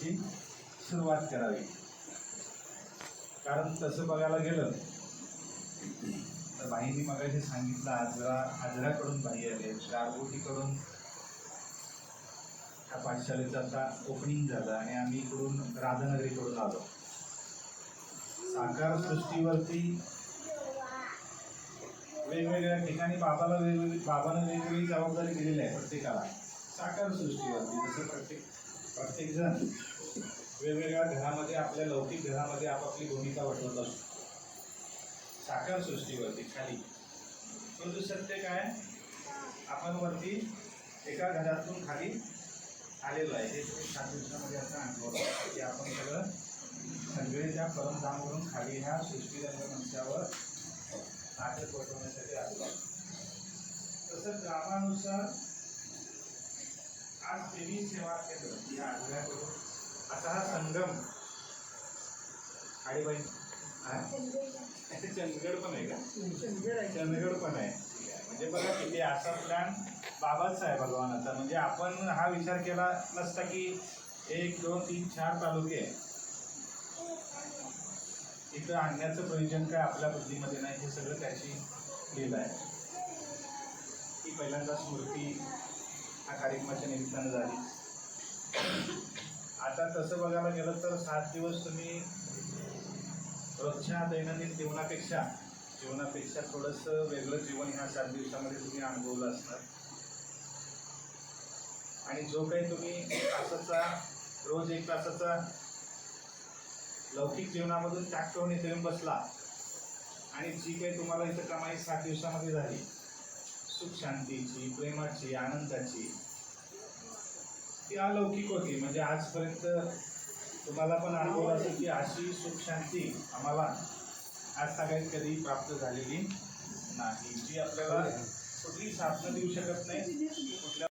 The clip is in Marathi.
सुरुवात करावी. कारण तसं बघायला गेलं तर बाईंनी मगाशी सांगितलं आजरा आजराकडून बाई आले गारगोटीकडून त्या पाठशाळेचं आता ओपनिंग झालं आणि आम्ही इकडून राधानगरीकडून आलो. साकार सृष्टीवरती वेगवेगळ्या ठिकाणी बाबाला वेगवेगळी बाबानं वेगवेगळी जबाबदारी दिलेली आहे प्रत्येकाला. साकार सृष्टीवरती जसं प्रत्येक प्रत्येकजण वेगवेगळ्या घरामध्ये आपल्या लौकिक घरामध्ये आपापली भूमिका वठवत असतो. साकार सृष्टीवरती खाली. परंतु सत्य काय? आपण वरती एका घरातून खाली आलेलो आहे. हे तुम्ही सात दिवसामध्ये आता अनुभव की आपण सगळं सगळे त्या परमधामवरून खाली ह्या सृष्टीरंग मंचावर नाटक वटवण्यासाठी आलेलो आहे तसं ग्रामानुसार आज देवी सेवा केंद्र या आजऱ्याकडून आता हा संगम. हा? चंदगड पण आहे का? चंदगड पण आहे. म्हणजे बघा किती असा प्लॅन बाबाच आहे भगवानाचा. म्हणजे आपण हा विचार केला नसता की एक दोन तीन चार तालुके इथं आणण्याचं प्रयोजन काय आपल्या बुद्धीमध्ये नाही हे सगळं त्याची लीला आहे. ही पहिल्यांदा स्मृती हा कार्यक्रमाच्या निमित्तानं झाली. आता तसं बघायला गेलं तर सात दिवस तुम्ही रोजच्या दैनंदिन जीवनापेक्षा जीवनापेक्षा थोडंसं वेगळं जीवन ह्या सात दिवसामध्ये तुम्ही अनुभवलं असणार. आणि जो काही तुम्ही एक तासाचा रोज एक तासाचा लौकिक जीवनामधून त्याग करून इथे येऊन बसला आणि जी काही तुम्हाला इथं कमाई सात दिवसामध्ये झाली सुख शांतीची प्रेमाची आनंदाची ती अलौकिक होती. म्हणजे आजपर्यंत तुम्हाला पण अनुभव असेल की अशी सुख शांती आम्हाला आज सगळ्यात कधी प्राप्त झालेली नाही. जी आपल्याला कुठली साधनं देऊ शकत नाही कुठल्या